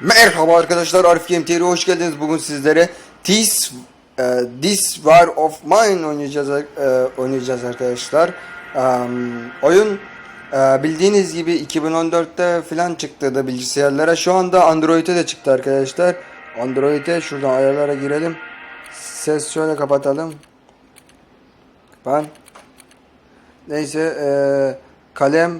Merhaba arkadaşlar Arif Game hoş geldiniz. Bugün sizlere This e, This War of Mine oynayacağız e, oynayacağız arkadaşlar. Em, oyun e, bildiğiniz gibi 2014'te falan çıktı da bilgisayarlara. Şu anda Android'e de çıktı arkadaşlar. Android'e şuradan ayarlara girelim. Ses şöyle kapatalım. Ben Neyse e, kalem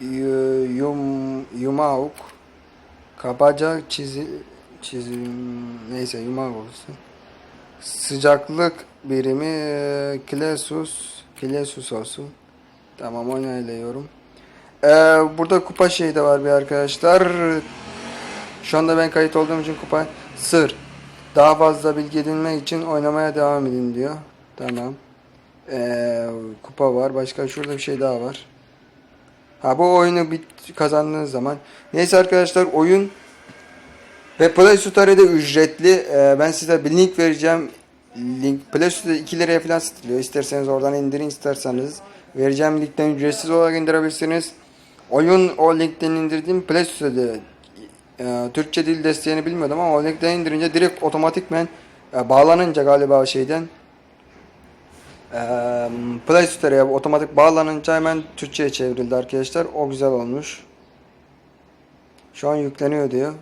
yu- yum, yumauk Kabaca çizi, çizim neyse yumak olsun. Sıcaklık birimi e, Klesus Klesus olsun. Tamam onaylıyorum. Ee, burada kupa şeyi de var bir arkadaşlar. Şu anda ben kayıt olduğum için kupa sır. Daha fazla bilgi edinmek için oynamaya devam edin diyor. Tamam. Ee, kupa var. Başka şurada bir şey daha var. Ha bu oyunu bit kazandığınız zaman. Neyse arkadaşlar oyun ve Play Store'da ücretli. Ee, ben size bir link vereceğim. Link Play Store'da 2 liraya falan satılıyor. İsterseniz oradan indirin isterseniz. Vereceğim linkten ücretsiz olarak indirebilirsiniz. Oyun o linkten indirdiğim Play Store'da e, Türkçe dil desteğini bilmiyordum ama o linkten indirince direkt otomatikmen e, bağlanınca galiba şeyden Play Store'ya otomatik bağlanınca hemen Türkçe'ye çevrildi arkadaşlar. O güzel olmuş. Şu an yükleniyor diyor.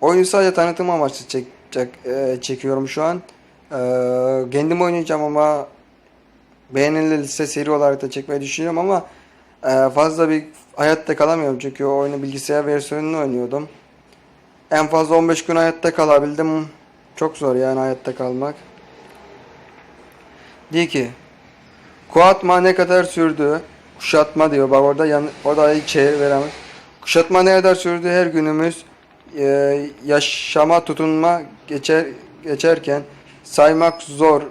Oyunu sadece tanıtım amaçlı çek, çek- e, çekiyorum şu an. E, kendim oynayacağım ama beğenilirse seri olarak da çekmeyi düşünüyorum ama e, fazla bir hayatta kalamıyorum çünkü o oyunu bilgisayar versiyonunu oynuyordum. En fazla 15 gün hayatta kalabildim. Çok zor yani hayatta kalmak. Diyor ki Kuatma ne kadar sürdü? Kuşatma diyor. Bak orada yan, orada hiç çevir veremez. Kuşatma ne kadar sürdü? Her günümüz e, yaşama tutunma geçer geçerken saymak zor.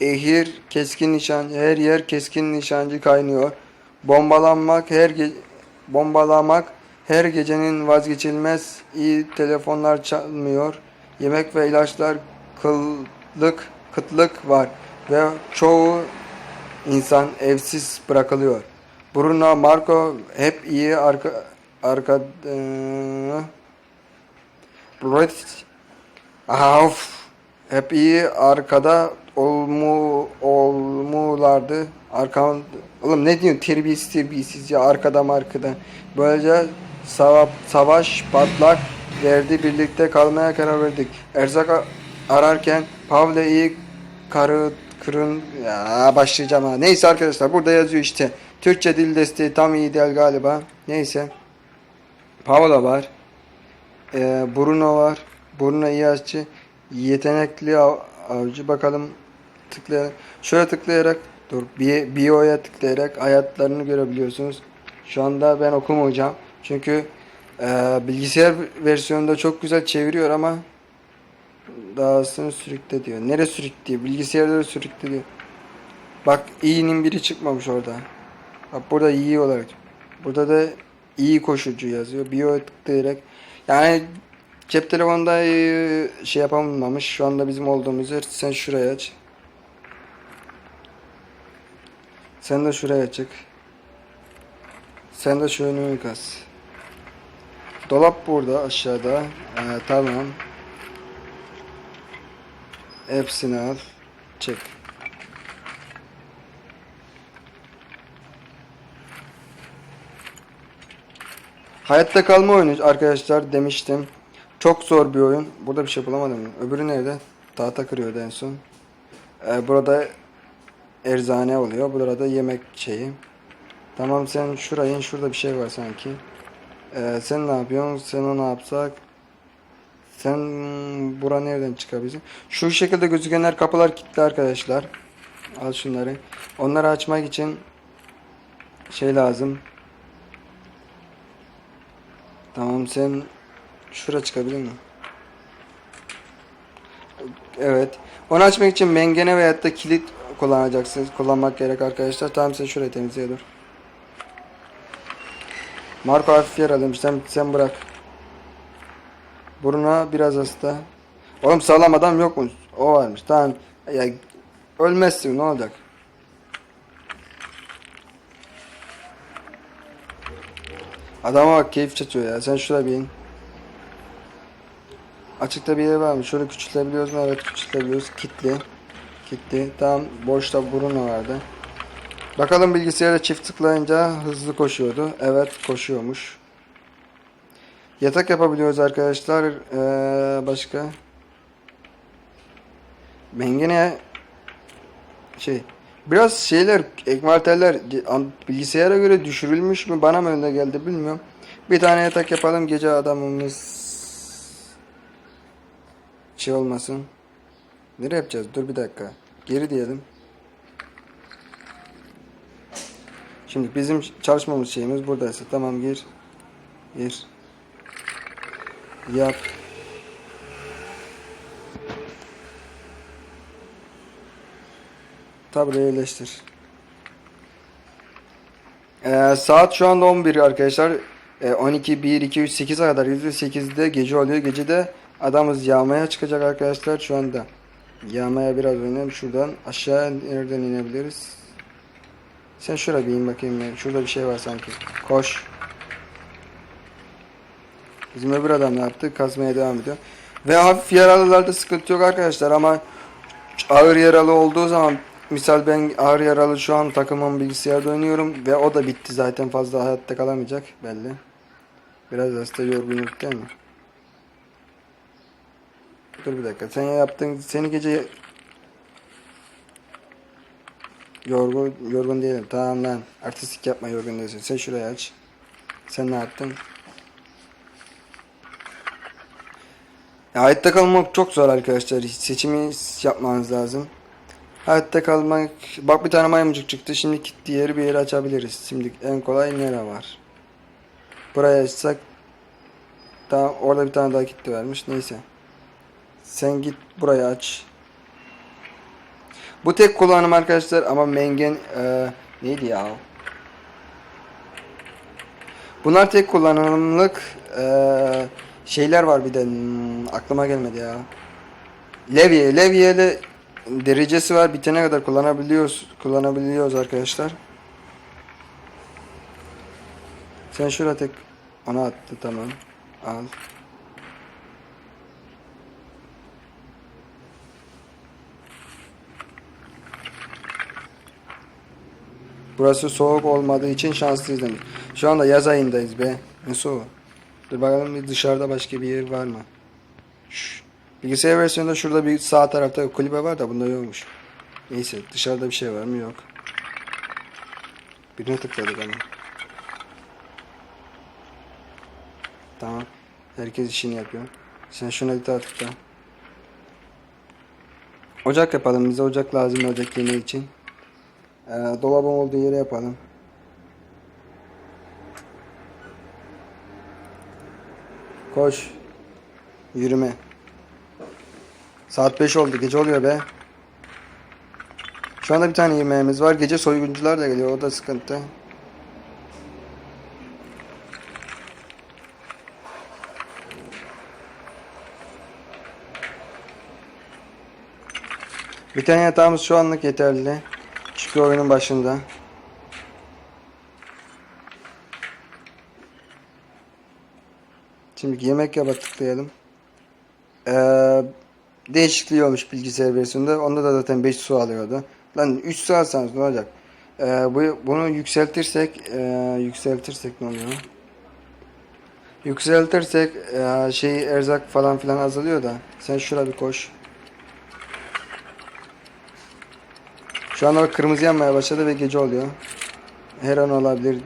Ehir keskin nişan her yer keskin nişancı kaynıyor. Bombalanmak her ge- bombalamak her gecenin vazgeçilmez iyi telefonlar çalmıyor. Yemek ve ilaçlar kıllık kıtlık var ve çoğu insan evsiz bırakılıyor. Bruno Marco hep iyi arka arka Brett Of hep iyi arkada olmu olmulardı. Arkam oğlum ne diyorsun terbiyesiz terbiyesiz ya arkada arkada. Böylece sava, savaş patlak verdi birlikte kalmaya karar verdik. Erzak ararken Pavle iyi karı kırın ya başlayacağım ha. Neyse arkadaşlar burada yazıyor işte. Türkçe dil desteği tam iyi değil galiba. Neyse. Paola var. Ee, Bruno var. Bruno iyi aşçı. Yetenekli av- avcı. Bakalım tıklayarak. Şöyle tıklayarak dur. Bi- Bio'ya tıklayarak hayatlarını görebiliyorsunuz. Şu anda ben okumayacağım. Çünkü e, bilgisayar versiyonunda çok güzel çeviriyor ama dahasını sürükle diyor. Nere sürükle? Bilgisayarda da sürükle diyor. Bak iyinin biri çıkmamış orada. Bak burada iyi olarak. Burada da iyi koşucu yazıyor. Bio tıklayarak. Yani cep telefonunda e, şey yapamamış. Şu anda bizim olduğumuz yer. Sen şuraya aç. Sen de şuraya çık. Sen de şu önünü kas. Dolap burada aşağıda. Ee, tamam. Hepsini al. Çek. Hayatta kalma oyunu arkadaşlar demiştim. Çok zor bir oyun. Burada bir şey bulamadım. Öbürü nerede? Tahta kırıyordu en son. Ee, burada erzane oluyor. Burada yemek şeyi. Tamam sen şuraya in. Şurada bir şey var sanki. Ee, sen ne yapıyorsun? Sen o ne yapsak? Sen bura nereden çıkabilirsin? Şu şekilde gözükenler kapılar kilitli arkadaşlar. Al şunları. Onları açmak için şey lazım. Tamam sen şura çıkabilir mi? Evet. Onu açmak için mengene veyahut da kilit kullanacaksınız. Kullanmak gerek arkadaşlar. Tamam sen şurayı temizle dur. Marco hafif yer alayım. Sen, sen bırak. Buruna biraz hasta. Oğlum sağlam adam yok mu? O varmış. Tamam. Ya ölmezsin ne olacak? Adama bak keyif çatıyor ya. Sen şuraya bir in. Açıkta bir yer var mı? Şöyle küçültebiliyoruz mu? Evet küçültebiliyoruz. Kitli. Kitli. Tamam. Boşta burun vardı. Bakalım bilgisayara çift tıklayınca hızlı koşuyordu. Evet koşuyormuş. Yatak yapabiliyoruz arkadaşlar. Ee, başka. Mengene şey biraz şeyler ekmarteller an- bilgisayara göre düşürülmüş mü bana mı öyle geldi bilmiyorum. Bir tane yatak yapalım gece adamımız şey olmasın. Nereye yapacağız? Dur bir dakika. Geri diyelim. Şimdi bizim çalışmamız şeyimiz buradaysa tamam gir. Gir. Yap. Tabi yerleştir. Ee, saat şu anda 11 arkadaşlar. Ee, 12, 1, 2, 3, 8'e kadar %8'de gece oluyor. Gecede adamız yağmaya çıkacak arkadaşlar şu anda. Yağmaya biraz önemli. Şuradan aşağı nereden inebiliriz? Sen şuraya bir in bakayım. Şurada bir şey var sanki. Koş. Bizim öbür adam ne yaptı? Kazmaya devam ediyor. Ve hafif yaralılarda sıkıntı yok arkadaşlar ama ağır yaralı olduğu zaman misal ben ağır yaralı şu an takımın bilgisayarda oynuyorum ve o da bitti zaten fazla hayatta kalamayacak belli. Biraz hasta yorgunluk değil mi? Dur bir dakika sen yaptın seni gece yorgun yorgun değilim tamam lan artistik yapma yorgun değilsin sen şurayı aç sen ne yaptın? Ya, hayatta kalmak çok zor arkadaşlar. Seçimi yapmanız lazım. Hayatta kalmak... Bak bir tane maymuncuk çıktı. Şimdi yeri bir yere açabiliriz. Şimdi en kolay nere var? Buraya açsak... Daha orada bir tane daha gitti vermiş. Neyse. Sen git burayı aç. Bu tek kullanım arkadaşlar ama mengen... eee, neydi ya? Bunlar tek kullanımlık eee, şeyler var bir de hmm, aklıma gelmedi ya. Levye, levyeli derecesi var. Bitene kadar kullanabiliyoruz, kullanabiliyoruz arkadaşlar. Sen şuraya tek ona attı tamam. Al. Burası soğuk olmadığı için şanslıyız demiş. Şu anda yaz ayındayız be. Ne soğuk. Dur bakalım bir dışarıda başka bir yer var mı? Şşş. Bilgisayar versiyonunda şurada bir sağ tarafta kulübe var da bunda yokmuş. Neyse dışarıda bir şey var mı? Yok. Birine tıkladık ama. Tamam. Herkes işini yapıyor. Sen şuna bir daha tıkla. Ocak yapalım. Bize ocak lazım ocak yemeği için. Ee, dolabın olduğu yere yapalım. Koş. Yürüme. Saat 5 oldu. Gece oluyor be. Şu anda bir tane yemeğimiz var. Gece soyguncular da geliyor. O da sıkıntı. Bir tane yatağımız şu anlık yeterli. Çünkü oyunun başında. Şimdi yemek yapa tıklayalım. Ee, değişikliği olmuş bilgisayar versiyonunda. Onda da zaten 5 su alıyordu. Lan 3 su alsanız ne olacak? Ee, bu, bunu yükseltirsek e, yükseltirsek ne oluyor? Yükseltirsek e, şey erzak falan filan azalıyor da. Sen şuraya bir koş. Şu anda kırmızı yanmaya başladı ve gece oluyor. Her an olabilir.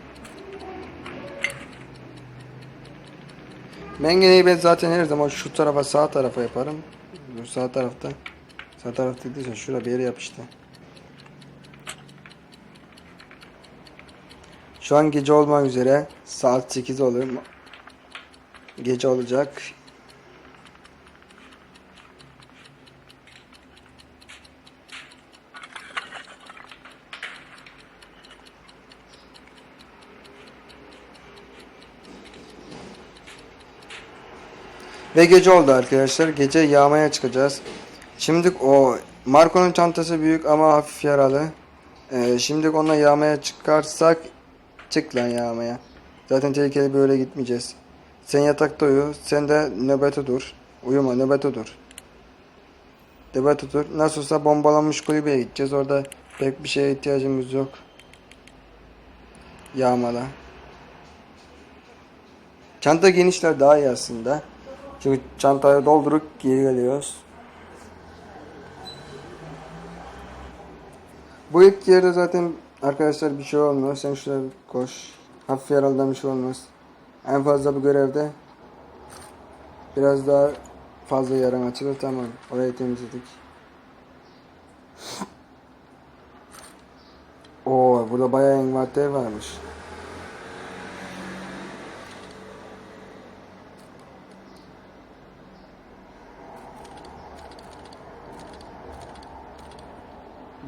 Mengeneyi ben zaten her zaman şu tarafa sağ tarafa yaparım. Bu sağ tarafta. Sağ taraf dediyse şurada bir yere yap işte. Şu an gece olmak üzere. Saat 8 olur. Gece olacak. Ve gece oldu arkadaşlar. Gece yağmaya çıkacağız. Şimdi o Marco'nun çantası büyük ama hafif yaralı. Ee, şimdi onunla yağmaya çıkarsak çık lan yağmaya. Zaten tehlikeli böyle gitmeyeceğiz. Sen yatakta uyu. Sen de nöbete dur. Uyuma nöbete dur. Nöbete dur. Nasıl olsa bombalanmış kulübeye gideceğiz. Orada pek bir şeye ihtiyacımız yok. Yağmala. Çanta genişler daha iyi aslında. Çünkü çantayı doldurup geri geliyoruz. Bu ilk yerde zaten arkadaşlar bir şey olmuyor. Sen şuraya koş. Hafif yaralıdan bir şey olmaz. En fazla bu görevde biraz daha fazla yaran açılır. Tamam. Orayı temizledik. Oo, burada bayağı envanter varmış.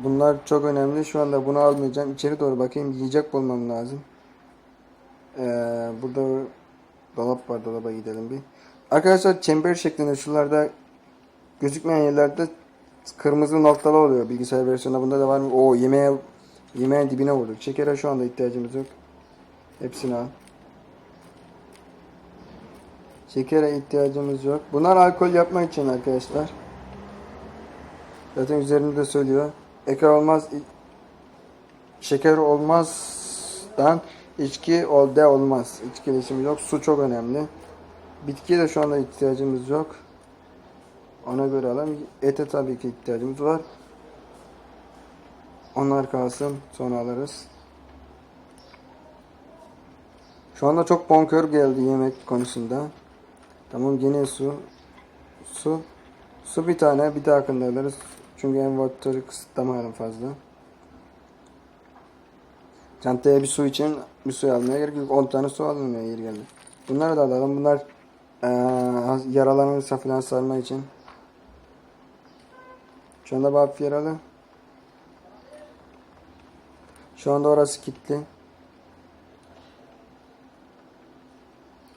Bunlar çok önemli. Şu anda bunu almayacağım. İçeri doğru bakayım. Yiyecek bulmam lazım. Ee, burada dolap var. Dolaba gidelim bir. Arkadaşlar çember şeklinde şuralarda gözükmeyen yerlerde kırmızı noktalı oluyor. Bilgisayar versiyonunda bunda da var mı? Oo yemeğe yemeğin dibine vurduk. Şekere şu anda ihtiyacımız yok. Hepsini al. Şekere ihtiyacımız yok. Bunlar alkol yapmak için arkadaşlar. Zaten üzerinde söylüyor. Eker olmaz, şeker olmazdan içki ol de olmaz. İçki iletişimi yok. Su çok önemli. Bitkiye de şu anda ihtiyacımız yok. Ona göre alalım. Ete tabii ki ihtiyacımız var. Onlar kalsın. Sonra alırız. Şu anda çok bonkör geldi yemek konusunda. Tamam yine su. Su. Su bir tane bir dahakinde alırız. Çünkü envanterı kısıtlamayalım fazla. Çantaya bir su için bir su almaya gerek yok. 10 tane su alınmıyor yeri geldi. Bunları da alalım. Bunlar eee yaralanırsa falan sarma için. Şu anda hafif yaralı. Şu anda orası kilitli.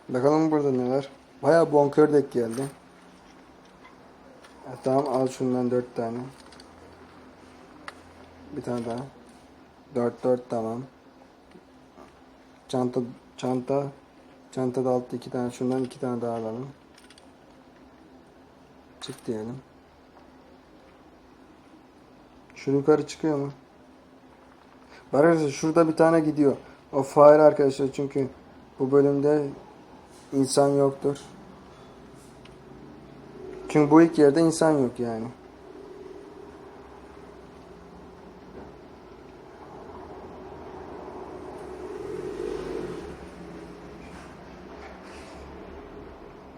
Bakalım burada neler. Bayağı bonkör dek geldi. Ha, tamam al şundan dört tane. Bir tane daha. Dört dört tamam. Çanta çanta çantada altta iki tane şundan iki tane daha alalım. Çık diyelim. Şu yukarı çıkıyor mu? Arkadaşlar şurada bir tane gidiyor. O fare arkadaşlar çünkü bu bölümde insan yoktur. Çünkü bu ilk yerde insan yok yani.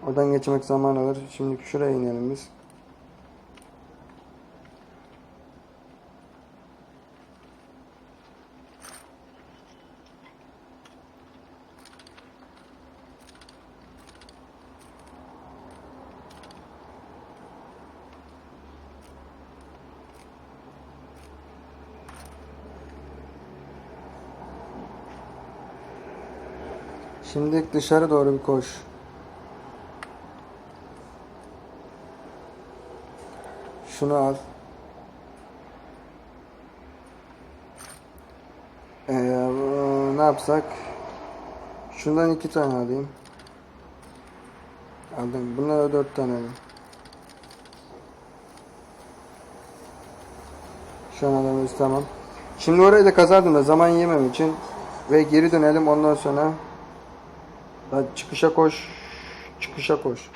Oradan geçmek zaman alır. Şimdi şuraya inelim biz. Şimdi dışarı doğru bir koş. Şunu al. Ee, ne yapsak? Şundan iki tane alayım. Aldım. Bunlara dört tane alayım. Şu an adamımız tamam. Şimdi orayı da kazardım da zaman yemem için ve geri dönelim ondan sonra Hadi çıkışa koş. Çıkışa koş.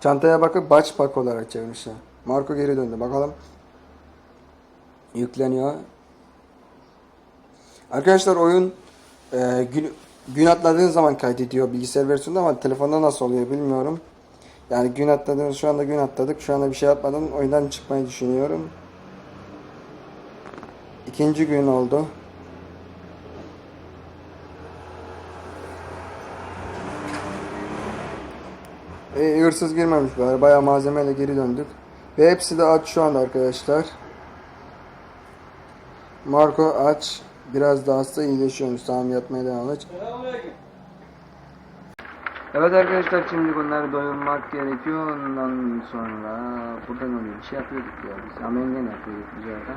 Çantaya bakıp baç pak olarak çevirmişler. Marco geri döndü. Bakalım. Yükleniyor. Arkadaşlar oyun e, gün, gün atladığın zaman kaydediyor bilgisayar versiyonunda ama telefonda nasıl oluyor bilmiyorum. Yani gün atladığımız şu anda gün atladık. Şu anda bir şey yapmadım. Oyundan çıkmayı düşünüyorum. İkinci gün oldu. E, hırsız girmemiş bari. Bayağı malzemeyle geri döndük. Ve hepsi de aç şu anda arkadaşlar. Marco aç. Biraz daha hasta iyileşiyormuş. Tamam yatmaya devam et. Evet arkadaşlar şimdi bunları doyurmak gerekiyor. Ondan sonra burada ne oluyor? Bir şey yapıyorduk ya biz. Amengen yapıyorduk biz orada.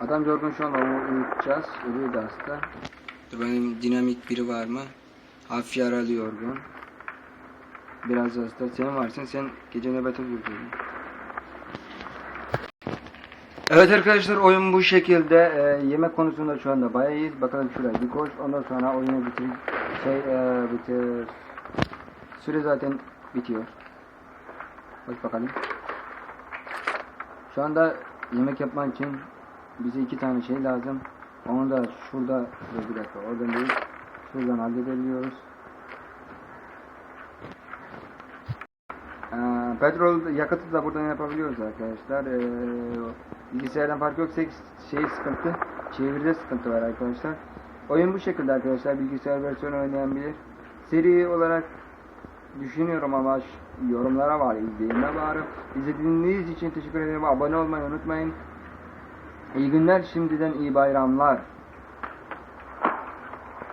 Adam yorgun şu an onu uyutacağız. Uyuyor da hasta. Dur benim dinamik biri var mı? Hafif yaralı yorgun. Biraz hasta. Sen varsın sen gece nöbete durdun. Evet arkadaşlar oyun bu şekilde. Ee, yemek konusunda şu anda bayağı iyiyiz. Bakalım şuraya bir koş. Ondan sonra oyunu bitir. Şey e, bitir. Süre zaten bitiyor. Bak bakalım. Şu anda yemek yapmak için bize iki tane şey lazım. Onu da şurada bir dakika oradan değil. Şuradan halledebiliyoruz. Ee, petrol yakıtı da buradan yapabiliyoruz arkadaşlar. Ee, bilgisayardan fark yok. Şey sıkıntı. Çeviride sıkıntı var arkadaşlar. Oyun bu şekilde arkadaşlar. Bilgisayar versiyonu oynayanbilir. Seri olarak düşünüyorum ama yorumlara var, izleyime var. İzlediğiniz için teşekkür ederim. Abone olmayı unutmayın. İyi günler, şimdiden iyi bayramlar.